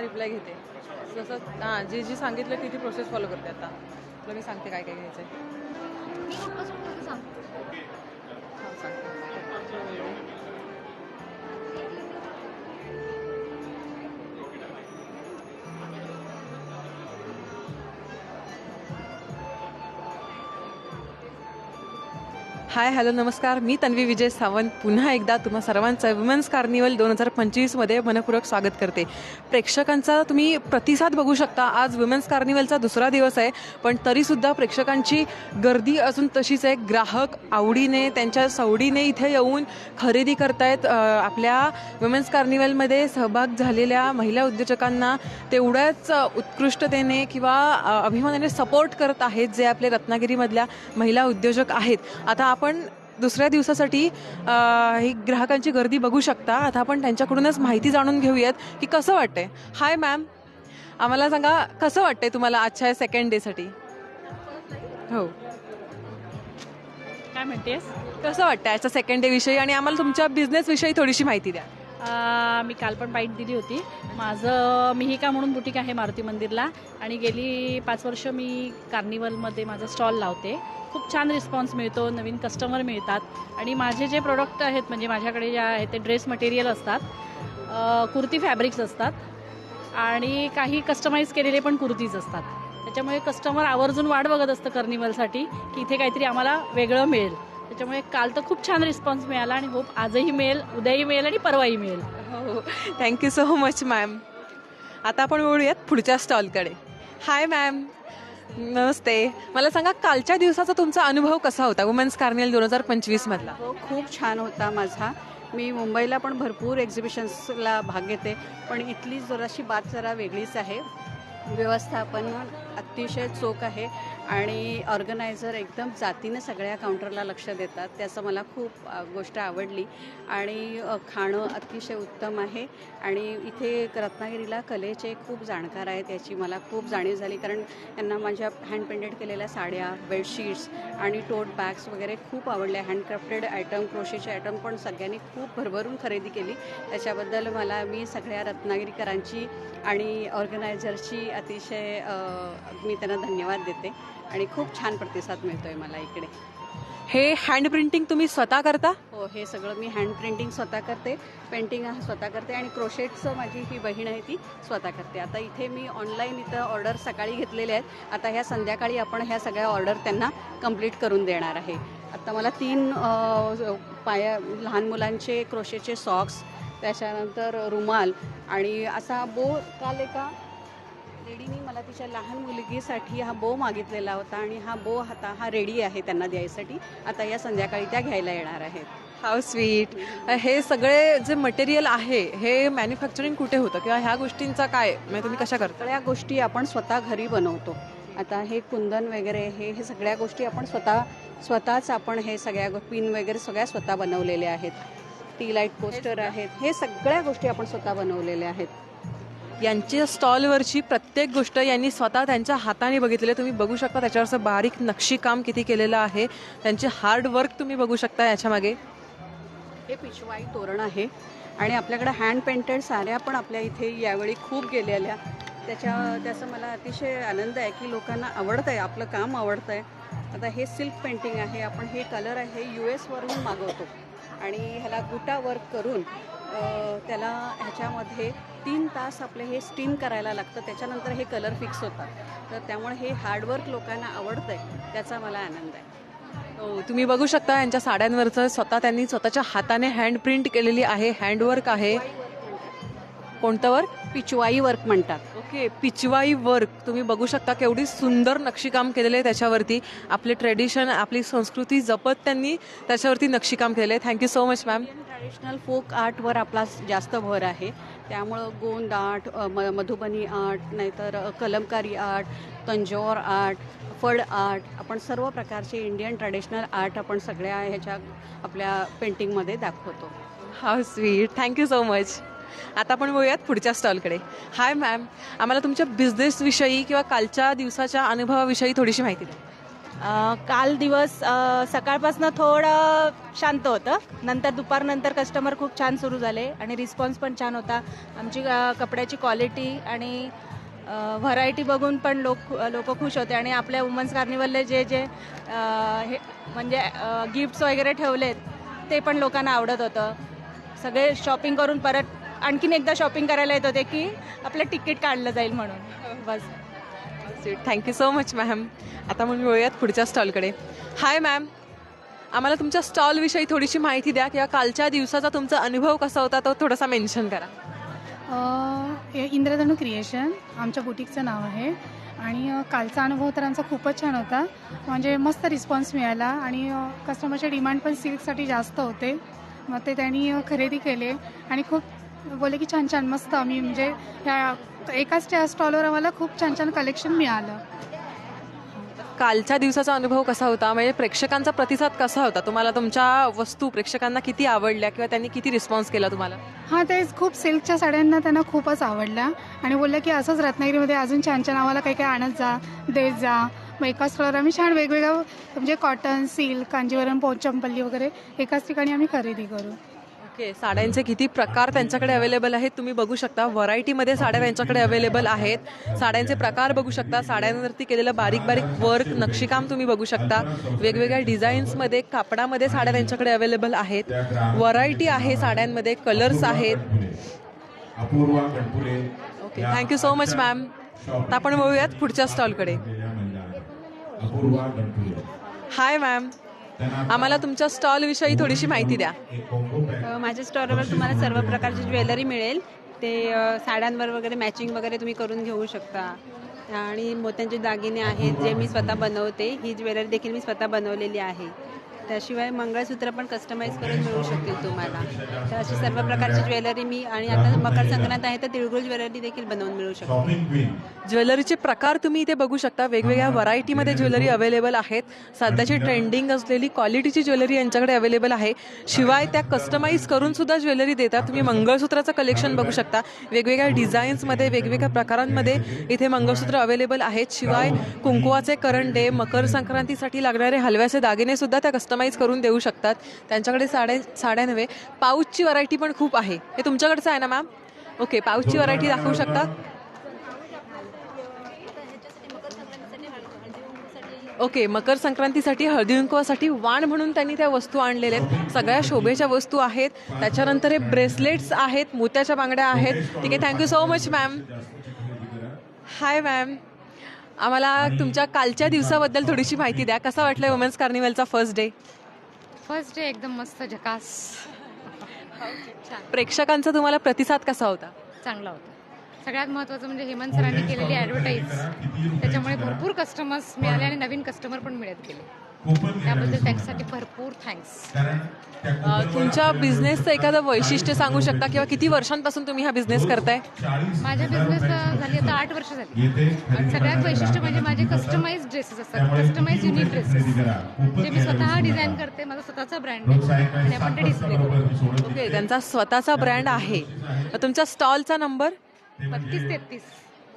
Reply घेते. जसं हां जे जी सांगितलं ती ती प्रोसेस फॉलो करते आता. तुला मी सांगते काय काय घ्यायचं आहे सांगते. हाय हॅलो नमस्कार. मी तन्वी विजय सावंत. पुन्हा एकदा तुम्हा सर्वांचं वुमेन्स कार्निवल दोन हजार पंचवीसमध्ये मनपूर्वक स्वागत करते. प्रेक्षकांचा तुम्ही प्रतिसाद बघू शकता. आज वुमेन्स कार्निवलचा दुसरा दिवस आहे पण तरीसुद्धा प्रेक्षकांची गर्दी अजून तशीच आहे. ग्राहक आवडीने त्यांच्या सवडीने इथे येऊन खरेदी करतायत. आपल्या वुमेन्स कार्निवलमध्ये सहभाग झालेल्या महिला उद्योजकांना तेवढ्याच उत्कृष्टतेने किंवा अभिमानाने सपोर्ट करत आहेत जे आपले रत्नागिरीमधल्या महिला उद्योजक आहेत. आता आपण दुसऱ्या दिवसासाठी ही ग्राहकांची गर्दी बघू शकता. आता आपण त्यांच्याकडूनच माहिती जाणून घेऊयात की कसं वाटतंय. हाय मॅम आम्हाला सांगा कसं वाटतंय तुम्हाला आजच्या सेकंड डेसाठी हो. काय म्हणतेस? कसं वाटतं आजच्या सेकंड डे विषयी? आणि आम्हाला तुमच्या बिझनेस विषयी थोडीशी माहिती द्या. मी काल पण बाईट दिली होती. माझं मिहिका म्हणून बुटीक आहे मारुती मंदिरला. आणि गेली पाच वर्ष मी कार्निवलमध्ये माझा स्टॉल लावते. खूप छान रिस्पॉन्स मिळतो नवीन कस्टमर मिळतात. आणि माझे जे प्रोडक्ट आहेत म्हणजे माझ्याकडे जे आहे ते ड्रेस मटेरियल असतात. कुर्ती फॅब्रिक्स असतात. आणि काही कस्टमाइज केलेले पण कुर्तीज असतात. त्याच्यामुळे कस्टमर आवर्जून वाट बघत असतं कर्निवलसाठी की इथे काहीतरी आम्हाला वेगळं मिळेल. त्याच्यामुळे काल तर खूप छान रिस्पॉन्स मिळाला आणि होप आजही मिळेल उद्याही मिळेल आणि परवाही मिळेल. हो थँक्यू सो मच मॅम आता आपण वळूयात पुढच्या स्टॉलकडे. हाय मॅम नमस्ते. मला सांगा कालच्या दिवसाचा तुमचा अनुभव कसा होता? वुमेन्स कार्निवल दोन हजार पंचवीस मधला. हो खूप छान होता माझा. मी मुंबईला पण भरपूर एक्झिबिशन्सला भाग घेते पण इथली जराशी बात जरा वेगळीच आहे. व्यवस्थापन अतिशय चोख आहे. आणि ऑर्गनायझर एकदम जातीनं सगळ्या काउंटरला लक्ष देतात त्याचं मला खूप गोष्ट आवडली. आणि खाणं अतिशय उत्तम आहे. आणि इथे रत्नागिरीला कलेचे खूप जाणकार आहेत याची मला खूप जाणीव झाली. कारण यांना माझ्या हँड पेंटेड केलेल्या साड्या बेडशीट्स आणि टोट बॅग्स वगैरे खूप आवडल्या हँडक्राफ्टेड आयटम क्रोशेचे आयटम पण सगळ्यांनी खूप भरभरून खरेदी केली. त्याच्याबद्दल मला मी सगळ्या रत्नागिरीकरांची आणि ऑर्गनायझरची अतिशय मी त्यांना धन्यवाद देते. आणि खूप छान प्रतिसाद मिळतो आहे मला इकडे. हे हँड प्रिंटिंग तुम्ही स्वतः करता? हो हे सगळं मी हँड प्रिंटिंग स्वतः करते पेंटिंग स्वतः करते आणि क्रोशेटचं माझी ही बहीण आहे ती स्वतः करते. आता इथे मी ऑनलाईन इथं ऑर्डर सकाळी घेतलेल्या आहेत. आता ह्या संध्याकाळी आपण ह्या सगळ्या ऑर्डर त्यांना कंप्लीट करून देणार आहे. आता मला तीन पाया लहान मुलांचे क्रोशेचे सॉक्स त्याच्यानंतर रुमाल आणि असा बो काल एका लेडीनी मला तिच्या लहान मुलगीसाठी हा बो मागितलेला होता आणि हा बो आता हा रेडी आहे त्यांना द्यायसाठी. आता या संध्याकाळी त्या घ्यायला येणार आहेत. हाव स्वीट हे सगळे जे मटेरियल आहे हे मॅन्युफॅक्चरिंग कुठे होतं किंवा ह्या गोष्टींचा काय? म्हणजे तुम्ही कशा करता? सगळ्या गोष्टी आपण स्वतः घरी बनवतो. आता हे कुंदन वगैरे हे हे सगळ्या गोष्टी आपण स्वतः स्वतःच आपण हे सगळ्या गो- पिन वगैरे सगळ्या स्वतः बनवलेल्या आहेत. टी लाइट पोस्टर आहेत. हे सगळ्या गोष्टी आपण स्वतः बनवलेल्या आहेत. यांच्या स्टॉलवरची प्रत्येक गोष्ट यांनी स्वतः त्यांच्या हाताने बघितलेली. तुम्ही बघू शकता त्याच्यावरचं बारीक नक्षीकाम किती केलेलं आहे. त्यांचे हार्ड वर्क तुम्ही बघू शकता याच्यामागे हे पिशवाई तोरण आहे. आणि आपल्याकडे हँड पेंटेड साऱ्या पण आपल्या इथे यावेळी खूप गेलेल्या. त्याच्या त्याचा मला अतिशय आनंद आहे की लोकांना आवडतं आहे आपलं काम आवडतं आहे आता हे सिल्क पेंटिंग आहे. आपण हे कलर आहे यू एसवरून मागवतो. आणि ह्याला गुटा वर्क करून त्याला ह्याच्यामध्ये तीन तास आपले हे स्टीम करायला लागतं त्याच्यानंतर हे कलर फिक्स होतात. तर त्यामुळे हे हार्डवर्क लोकांना आवडतं आहे त्याचा मला आनंद आहे. हो तुम्ही बघू शकता यांच्या साड्यांवरचं स्वतः त्यांनी स्वतःच्या हाताने हँड प्रिंट केलेली आहे हँडवर्क आहे. कोणतं वर्क पिचवाई वर्क म्हणतात. ओके पिचवाई वर्क तुम्ही बघू शकता केवढी सुंदर नक्षीकाम केलेलं आहे त्याच्यावरती. आपले ट्रेडिशन आपली संस्कृती जपत त्यांनी त्याच्यावरती नक्षीकाम केलेलं आहे. Thank you so much ma'am traditional folk आर्टवर आपला जास्त भर आहे. त्यामुळं गोंद आर्ट म मधुबनी आर्ट नाहीतर Kalamkari art Tanjore art Phad art आपण सर्व प्रकारचे इंडियन ट्रॅडिशनल आर्ट आपण सगळ्या ह्याच्या आपल्या पेंटिंगमध्ये दाखवतो. हा स्वीट थँक्यू सो मच आता आपण वळूयात पुढच्या स्टॉलकडे हाय मॅम आम्हाला तुमच्या बिझनेसविषयी किंवा कालच्या दिवसाच्या अनुभवाविषयी थोडीशी माहिती द्या. काल दिवस सकाळपासून थोडं शांत होतं. नंतर दुपारनंतर कस्टमर खूप छान सुरू झाले आणि रिस्पॉन्स पण छान होता. आमची कपड्याची क्वालिटी आणि व्हरायटी बघून पण लोक लोक खुश होते आणि आपल्या वुमन्स कार्निवलले जे जे हे म्हणजे गिफ्ट्स वगैरे ठेवलेत ते पण लोकांना आवडत होतं. सगळे शॉपिंग करून परत आणखीन एकदा शॉपिंग करायला येत होते की आपलं तिकीट काढलं जाईल म्हणून. बस. Thank you so much ma'am आता म्हणून वळूयात पुढच्या स्टॉलकडे हाय मॅम आम्हाला तुमच्या स्टॉलविषयी थोडीशी माहिती द्या किंवा कालच्या दिवसाचा तुमचा अनुभव कसा होता तो थोडासा मेन्शन करा. हे इंद्रधनु क्रिएशन आमच्या बुटीकचं नाव आहे. आणि कालचा अनुभव तर आमचा खूपच छान होता. म्हणजे मस्त रिस्पॉन्स मिळाला आणि कस्टमरचे डिमांड पण सिल्कसाठी जास्त होते. मग ते त्यांनी खरेदी केले. आणि खूप बोले की छान छान मस्त आम्ही म्हणजे ह्या एकाच त्या स्टॉलवर आम्हाला खूप छान छान कलेक्शन मिळालं. कालच्या दिवसाचा अनुभव कसा होता? म्हणजे प्रेक्षकांचा प्रतिसाद कसा होता? तुम्हाला तुमच्या वस्तू प्रेक्षकांना किती आवडल्या किंवा त्यांनी किती रिस्पॉन्स केला तुम्हाला? हां तेच खूप सिल्कच्या साड्यांना त्यांना खूपच आवडल्या. आणि बोलल्या की असंच रत्नागिरीमध्ये अजून छान छान आम्हाला काही काही आणत जा देत जा. मग एकाच स्टॉलवर आम्ही छान वेगवेगळ्या म्हणजे कॉटन सिल्क कांजीवरम पोचंपल्ली वगैरे एकाच ठिकाणी आम्ही खरेदी करू. ओके साड्यांचे किती प्रकार त्यांच्याकडे अवेलेबल आहेत? तुम्ही बघू शकता व्हरायटीमध्ये साड्या त्यांच्याकडे अवेलेबल आहेत. साड्यांचे प्रकार बघू शकता साड्यांवरती केलेलं बारीक बारीक वर्क नक्षीकाम तुम्ही बघू शकता. वेगवेगळ्या डिझाईन्समध्ये कापडामध्ये साड्या त्यांच्याकडे अवेलेबल आहेत. व्हरायटी आहे साड्यांमध्ये कलर्स आहेत. Okay thank you so much ma'am आता आपण वळूयात पुढच्या स्टॉलकडे हाय मॅम आम्हाला तुमच्या स्टॉलविषयी थोडीशी माहिती द्या. माझ्या स्टॉलवर तुम्हाला सर्व प्रकारची ज्वेलरी मिळेल. ते साड्यांवर वगैरे मॅचिंग वगैरे तुम्ही करून घेऊ शकता. आणि मोत्यांचे दागिने आहेत जे मी स्वतः बनवते. ही ज्वेलरी देखील मी स्वतः बनवलेली आहे. त्याशिवाय मंगळसूत्र पण कस्टमाइज करून मिळू शकतील तुम्हाला. तर अशी सर्व प्रकारची ज्वेलरी मी आणि आता मकर संक्रांत आहे तर तिळगुळ ज्वेलरी देखील बनवून मिळू शकते. ज्वेलरीचे प्रकार तुम्ही इथे बघू शकता. वेगवेगळ्या व्हरायटीमध्ये ज्वेलरी अवेलेबल आहेत. सध्याची ट्रेंडिंग असलेली क्वालिटीची ज्वेलरी यांच्याकडे अवेलेबल आहे. शिवाय त्या कस्टमाइज करून सुद्धा ज्वेलरी देतात. तुम्ही मंगळसूत्राचं कलेक्शन बघू शकता. वेगवेगळ्या डिझाईन्समध्ये वेगवेगळ्या प्रकारांमध्ये इथे मंगळसूत्र अवेलेबल आहेत. शिवाय कुंकुवाचे करंडे मकर संक्रांतीसाठी लागणारे हलव्याचे दागिने सुद्धा त्या कस्टमाइज करून देऊ शकतात. त्यांच्याकडे साड्या साड्या नव्हे पाऊचची व्हरायटी पण खूप आहे. हे तुमच्याकडचं आहे ना मॅम ओके पाऊचची व्हरायटी दाखवू शकता? ओके मकर संक्रांतीसाठी हळदी कुंकवासाठी वाण म्हणून त्यांनी त्या वस्तू आणलेल्या आहेत. सगळ्या शोभेच्या वस्तू आहेत. त्याच्यानंतर हे ब्रेसलेट्स आहेत मोत्याच्या बांगड्या आहेत. ठीक आहे thank you so much ma'am hi ma'am आम्हाला तुमच्या कालच्या दिवसाबद्दल थोडीशी माहिती द्या. कसा वाटलं वुमेन्स कार्निवलचा फर्स्ट डे फर्स्ट डे एकदम मस्त झकास. प्रेक्षकांचा तुम्हाला प्रतिसाद कसा होता? चांगला होता. सगळ्यात महत्त्वाचं म्हणजे हेमंत सरांनी केलेली ॲडव्हर्टाईज त्याच्यामुळे भरपूर कस्टमर्स मिळाले आणि नवीन कस्टमर पण मिळत गेले. त्याबद्दल त्यांच्यासाठी भरपूर थँक्स तुमच्या बिझनेसचं एखादं वैशिष्ट्य सांगू शकता किंवा किती वर्षांपासून तुम्ही हा बिझनेस करताय? माझ्या बिझनेस झाली आता आठ वर्ष झाली. आणि सगळ्यात वैशिष्ट्य म्हणजे माझे कस्टमाइज ड्रेसेस असतात. कस्टमाइज युनिक ड्रेसेस जे मी स्वतः डिझाईन करते माझा स्वतःचा ब्रँड आहे. आणि आपण ते डिस्प्ले करतो. ओके त्यांचा स्वतःचा ब्रँड आहे. तुमच्या स्टॉलचा नंबर बत्तीस तेहतीस.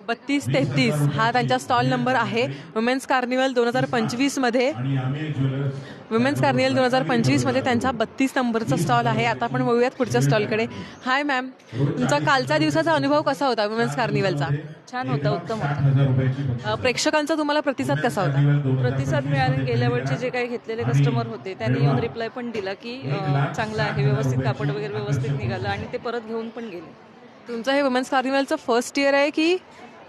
बत्तीस तेहतीस हा त्यांचा स्टॉल नंबर आहे. वुमेन्स कार्निवल दोन हजार पंचवीसमध्ये. आणि आम्ही एक ज्वेलर्स वुमेन्स कार्निवल दोन हजार पंचवीसमध्ये त्यांचा बत्तीस नंबरचा स्टॉल आहे. आता आपण वळूयात पुढच्या स्टॉलकडे हाय मॅम तुमचा कालच्या दिवसाचा अनुभव कसा होता वुमेन्स कार्निवलचा छान होता उत्तम होता. प्रेक्षकांचा तुम्हाला प्रतिसाद कसा होता? प्रतिसाद मिळाले गेल्या वेळचे जे काही घेतलेले कस्टमर होते त्यांनी येऊन रिप्लाय पण दिला की चांगलं आहे व्यवस्थित कापड वगैरे व्यवस्थित निघालं आणि ते परत घेऊन पण गेले. तुमचं हे वुमेन्स कार्निवलचं फर्स्ट इयर आहे की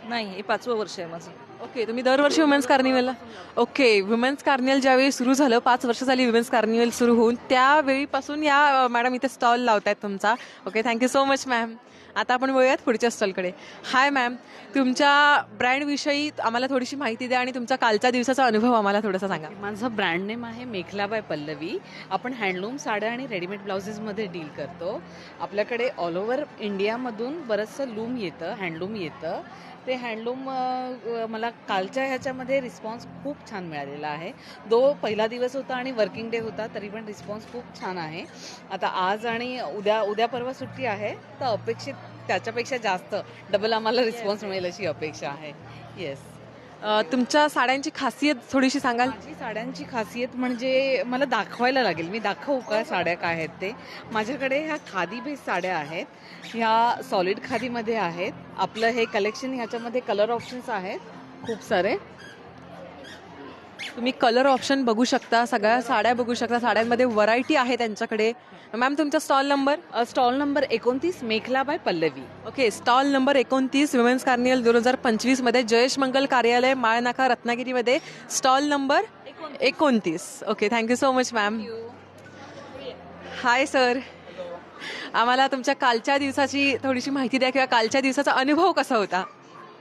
नाही हे पाचवं वर्ष आहे माझं. ओके तुम्ही दरवर्षी वुमेन्स कार्निवलला ओके वुमेन्स कार्निवल ज्यावेळी सुरू झालं पाच वर्ष झाली वुमेन्स कार्निवल सुरू होऊन त्यावेळीपासून या मॅडम इथे स्टॉल लावतायत तुमचा. Okay thank you so much ma'am आता आपण वळूयात पुढच्या स्टॉलकडे हाय मॅम तुमच्या ब्रँडविषयी आम्हाला थोडीशी माहिती द्या आणि तुमचा कालच्या दिवसाचा अनुभव आम्हाला थोडासा सांगा. माझं ब्रँड नेम आहे मेखला बाय पल्लवी. आपण हँडलूम साड्या आणि रेडीमेड ब्लाउजेसमध्ये डील करतो. आपल्याकडे ऑल ओव्हर इंडियामधून बरंचसं लूम येतं हँडलूम येतं. ते हँडलूम मला कालच्या ह्याच्यामध्ये रिस्पॉन्स खूप छान मिळालेला आहे. दो पहिला दिवस होता आणि वर्किंग डे होता तरी पण रिस्पॉन्स खूप छान आहे. आता आज आणि उद्या उद्या परवा सुट्टी आहे तर अपेक्षित त्याच्यापेक्षा जास्त डबल आम्हाला रिस्पॉन्स मिळेल अशी अपेक्षा आहे. येस अ, तुमच्या साड्यांची खासियत थोडीशी सांगाल? माझी साड्यांची खासियत म्हणजे मला दाखवायला लागेल. मी दाखवू का साड्या काय आहेत ते? माझ्याकडे ह्या खादी बेस साड्या आहेत. ह्या सॉलिड खादीमध्ये आहेत. आपलं हे कलेक्शन ह्याच्यामध्ये कलर ऑप्शन्स आहेत. खूप सारे. तुम्ही कलर ऑप्शन बघू शकता सगळ्या साड्या बघू शकता. साड्यांमध्ये व्हरायटी आहे त्यांच्याकडे. मॅम तुमचा स्टॉल नंबर स्टॉल नंबर एकोणतीस Mekhala by Pallavi. Okay stall number एकोणतीस विमेन्स कार्निवल दोन हजार पंचवीसमध्ये जयेश मंगल कार्यालय माळनाका रत्नागिरीमध्ये. स्टॉल नंबर एकोणतीस. Okay thank you so much ma'am hi sir आम्हाला तुमच्या कालच्या दिवसाची थोडीशी माहिती द्या किंवा कालच्या दिवसाचा अनुभव कसा होता?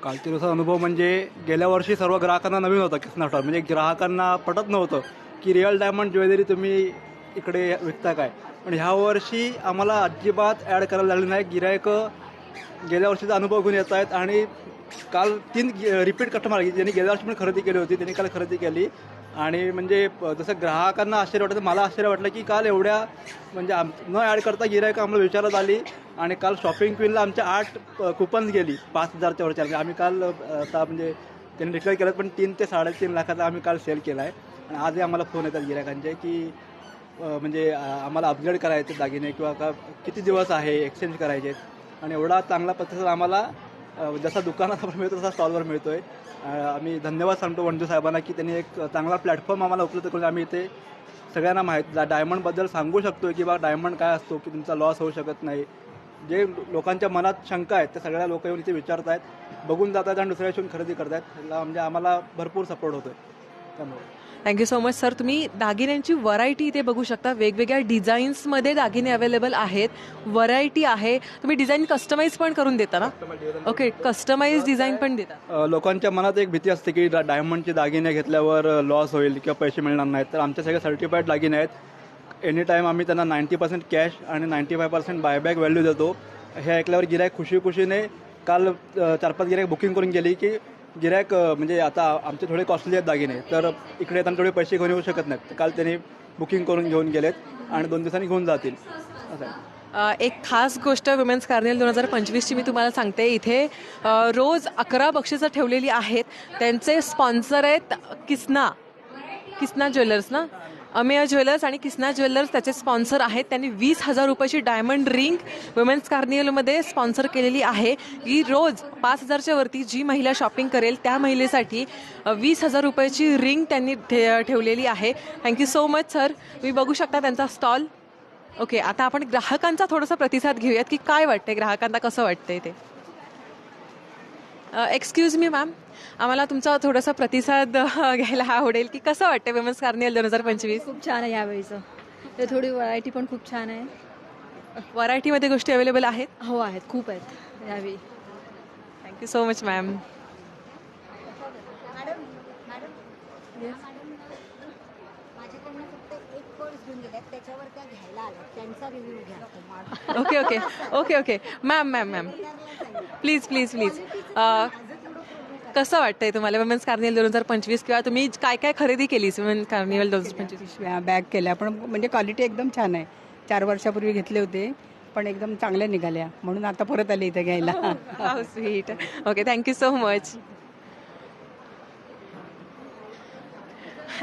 कालच्या दिवसाचा अनुभव म्हणजे गेल्या वर्षी सर्व ग्राहकांना नवीन होता स्टॉल म्हणजे ग्राहकांना पटत नव्हतं की रिअल डायमंड ज्वेलरी तुम्ही इकडे विकता काय पण ह्या वर्षी आम्हाला अजिबात ॲड करायला लागली नाही. गिरायक गेल्या वर्षीचा अनुभव घेऊन येत आहेत आणि काल तीन रिपीट कस्टमर ज्यांनी गेल्या वर्षी पण खरेदी केली होती त्यांनी काल खरेदी केली. आणि म्हणजे जसं ग्राहकांना आश्चर्य वाटतं मला आश्चर्य वाटलं की काल एवढ्या म्हणजे आम न ॲड करता गिरायक आम्हाला विचारत आली आणि काल शॉपिंग क्वीनला आमच्या आठ कुपन्स गेली पाच हजारच्या वरच्या. म्हणजे आम्ही काल आता म्हणजे त्यांनी डिक्लेअर केलं पण तीन ते साडेतीन लाखाचा आम्ही काल सेल केला आहे आणि आजही आम्हाला फोन येतात गिरायकांचे की म्हणजे आम्हाला अपग्रेड करायचे दागिने किंवा का किती दिवस आहे एक्सचेंज करायचे आणि एवढा चांगला प्रतिसाद आम्हाला जसा दुकानात मिळतो तसा स्टॉलवर मिळतो आहे आम्ही धन्यवाद सांगतो वंजू साहेबांना की त्यांनी एक चांगला प्लॅटफॉर्म आम्हाला उपलब्ध करून आम्ही इथे सगळ्यांना माहीत डायमंडबद्दल सांगू शकतो की बा डायमंड काय असतो की तुमचा लॉस होऊ शकत नाही. जे लोकांच्या मनात शंका आहेत ते सगळ्या लोक येऊन इथे विचारत आहेत बघून जात आहेत आणि दुसऱ्या शिवून खरेदी करतात ह्याला म्हणजे आम्हाला भरपूर सपोर्ट होतो आहे त्यामुळे. थँक्यू सो मच सर तुम्ही दागिन्यांची व्हरायटी इथे बघू शकता. वेगवेगळ्या डिझाईन्समध्ये दागिने अवेलेबल आहेत. व्हरायटी आहे. तुम्ही डिझाईन कस्टमाइज पण करून देता ना? ओके कस्टमाइज डिझाईन पण देता. लोकांच्या मनात एक भीती असते की डायमंडचे दागिने घेतल्यावर लॉस होईल किंवा पैसे मिळणार नाहीत. तर आमच्या सगळे सर्टिफाईड दागिने आहेत. एनी टाईम आम्ही त्यांना नाईंटी पर्सेंट कॅश आणि ninety five percent buyback value देतो. हे ऐकल्यावर गिरायक खुशी खुशीने काल चार पाच गिरायक बुकिंग करून गेली की गिरायक म्हणजे आता आमचे थोडे कॉस्टली आहेत दागिने तर इकडे येताना थोडे पैसे घेऊन येऊ शकत नाहीत. काल त्यांनी बुकिंग करून घेऊन गेलेत आणि दोन दिवसांनी घेऊन जातील. असं आहे. एक खास गोष्ट विमेन्स कार्निवल दोन हजार पंचवीसची मी तुम्हाला सांगते. इथे रोज अकरा बक्षिसं ठेवलेली आहेत. त्यांचे स्पॉन्सर आहेत किसना. किसना ज्वेलर्स ना? अमेय ज्वेलर्स आणि किसना ज्वेलर्स त्याचे स्पॉन्सर आहेत. त्यांनी वीस हजार रुपयाची डायमंड रिंग वुमेन्स कार्निवलमध्ये स्पॉन्सर केलेली आहे. की रोज पाच हजारच्या वरती जी महिला शॉपिंग करेल त्या महिलेसाठी वीस हजार रुपयाची रिंग त्यांनी ठे ठेवलेली आहे. थँक्यू सो मच सर तुम्ही बघू शकता त्यांचा स्टॉल ओके आता आपण ग्राहकांचा थोडासा प्रतिसाद घेऊयात की काय वाटते ग्राहकांना कसं वाटतंय ते. एक्सक्यूज मी मॅम आम्हाला तुमचा थोडासा प्रतिसाद घ्यायला आवडेल की कसं वाटतंय विमेन्स कार्निवल दोन हजार पंचवीस? खूप छान आहे यावेळीचं. ते थोडी व्हरायटी पण खूप छान आहे. व्हरायटीमध्ये गोष्टी अवेलेबल आहेत? हो आहेत. खूप आहेत. यावेळी. थँक्यू सो मच मॅम त्याच्यावर त्या घ्यायला आल्या. त्यांचा रिव्ह्यू घ्या. Okay okay okay okay ma'am ma'am ma'am please please please कसं वाटतंय तुम्हाला? विमेन्स कार्निवल दोन हजार पंचवीस किंवा तुम्ही काय काय खरेदी केली विमेन्स कार्निवल दोन हजार पंचवीस? बॅग केल्या. पण म्हणजे क्वालिटी एकदम छान आहे. चार वर्षापूर्वी घेतले होते पण एकदम चांगल्या निघाल्या. म्हणून आता परत आले इथे घ्यायला. Sweet okay thank you so much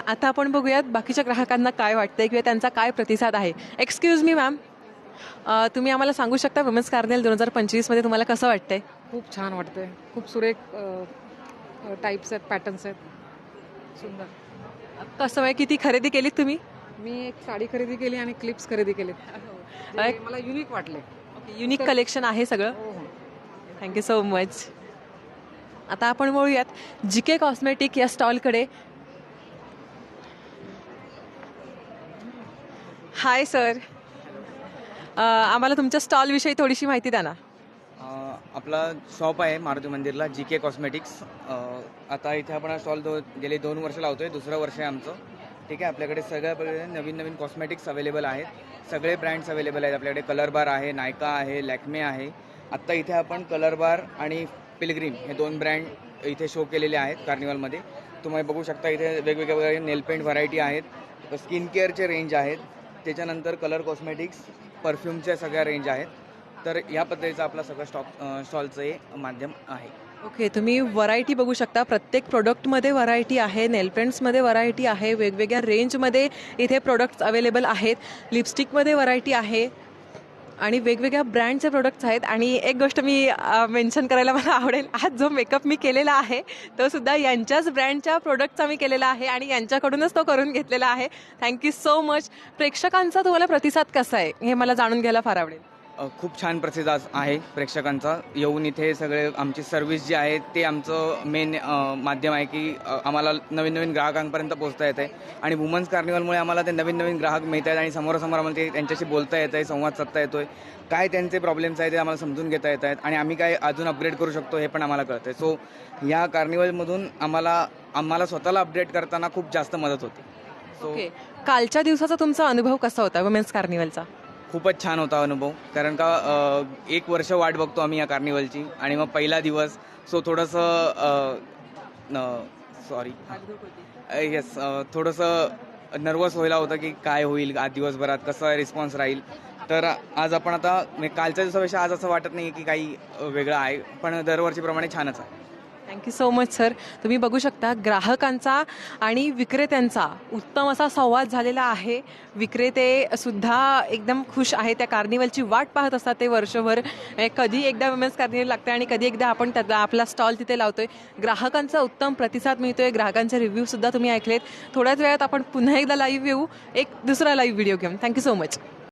आता आपण बघूयात बाकीच्या ग्राहकांना काय वाटतंय किंवा त्यांचा काय प्रतिसाद आहे. एक्सक्यूज मी मॅम तुम्ही आम्हाला सांगू शकता वुमेन्स कार्निवल दोन हजार पंचवीसमध्ये तुम्हाला कसं वाटतंय? खूप छान वाटतंय. खूप सुरेख टाईप्स आहेत पॅटर्न्स आहेत. सुंदर. कसं आहे? किती खरेदी केलीत तुम्ही? मी एक साडी खरेदी केली आणि क्लिप्स खरेदी एक- मला युनिक वाटले. युनिक कलेक्शन आहे सगळं. थँक्यू सो मच आता आपण बोलूयात जी के कॉस्मेटिक या स्टॉलकडे हाय सर uh, आम्हाला तुमच्या स्टॉलविषयी थोडीशी माहिती द्या ना. आपला शॉप आहे मारुती मंदिरला जी के कॉस्मेटिक्स आता इथे आपण स्टॉल दो गेले दोन वर्ष लावतोय दुसरं वर्ष आहे आमचं. ठीक आहे आपल्याकडे सगळ्या प्रकारे नवीन नवीन कॉस्मेटिक्स अवेलेबल आहेत. सगळे ब्रँड्स अवेलेबल आहेत. आपल्याकडे कलर बार आहे नायका आहे लॅक्मे आहे. आत्ता इथे आपण कलर बार आणि पिलग्रीम हे दोन ब्रँड इथे शो केलेले आहेत कार्निवलमध्ये तुम्ही बघू शकता इथे वेगवेगळ्या नेल नेलपेंट व्हरायटी आहेत. स्किन केअरचे रेंज आहेत. त्याच्यानंतर कलर कॉस्मेटिक्स परफ्यूमच्या सगळ्या रेंज आहेत. तर या पद्धतीचं आपला सगळं स्टॉक स्टॉलचं हे माध्यम आहे. ओके तुम्ही व्हरायटी बघू शकता. प्रत्येक प्रोडक्टमध्ये व्हरायटी आहे नेलपेंट्समध्ये व्हरायटी आहे वेगवेगळ्या रेंजमध्ये इथे प्रोडक्ट्स अवेलेबल आहेत. लिपस्टिकमध्ये व्हरायटी आहे. आणि वेगवेगळ्या ब्रँडचे प्रोडक्ट्स आहेत. आणि एक गोष्ट मी मेन्शन करायला मला आवडेल. आज जो मेकअप मी केलेला आहे तो सुद्धा यांच्याच ब्रँडच्या प्रोडक्टचा मी केलेला आहे आणि यांच्याकडूनच तो करून घेतलेला आहे. थँक्यू सो मच प्रेक्षकांचा तुम्हाला प्रतिसाद कसा आहे हे मला जाणून घ्यायला फार आवडेल. खूप छान प्रतिसाद आहे प्रेक्षकांचा. येऊन इथे सगळे आमची सर्व्हिस जी आहे ते आमचं मेन माध्यम आहे की आम्हाला नवीन नवीन ग्राहकांपर्यंत पोहोचता येते आणि वुमन्स कार्निवलमुळे आम्हाला ते नवीन नवीन ग्राहक मिळत आहेत आणि समोरासमोर आम्हाला ते त्यांच्याशी बोलता येत आहे संवाद साधता येतोय. काय त्यांचे प्रॉब्लेम्स आहेत ते आम्हाला समजून घेता येत आहेत आणि आम्ही काय अजून अपग्रेड करू शकतो हे पण आम्हाला कळतंय. सो या कार्निवलमधून आम्हाला आम्हाला स्वतःला अपडेट करताना खूप जास्त मदत होते. सो कालच्या दिवसाचा तुमचा अनुभव कसा होता वुमेन्स कार्निवलचा खूपच छान होता अनुभव. कारण का अ, एक वर्ष वाट बघतो आम्ही या कार्निवलची आणि मग पहिला दिवस सो थोडंसं सॉरी येस थोडंसं नर्वस व्हायला होतं की काय होईल आज दिवसभरात कसं रिस्पॉन्स राहील. तर आज आपण आता म्हणजे कालच्या दिवसापेक्षा आज असं वाटत नाही की काही वेगळं आहे पण दरवर्षीप्रमाणे छानच आहे. थँक्यू सो मच सर तुम्ही बघू शकता ग्राहकांचा आणि विक्रेत्यांचा उत्तम असा संवाद झालेला आहे. विक्रेते सुद्धा एकदम खुश आहे त्या कार्निवलची वाट पाहत असतात ते वर्षभर. म्हणजे कधी एकदा विमेन्स कार्निवल लागते आणि कधी एकदा आपण त्याचा आपला स्टॉल तिथे लावतोय. ग्राहकांचा उत्तम प्रतिसाद मिळतोय. ग्राहकांचे रिव्ह्यू सुद्धा तुम्ही ऐकलेत. थोड्याच वेळात आपण पुन्हा एकदा लाईव्ह येऊ. एक दुसरा लाईव्ह व्हिडिओ घेऊन. Thank you so much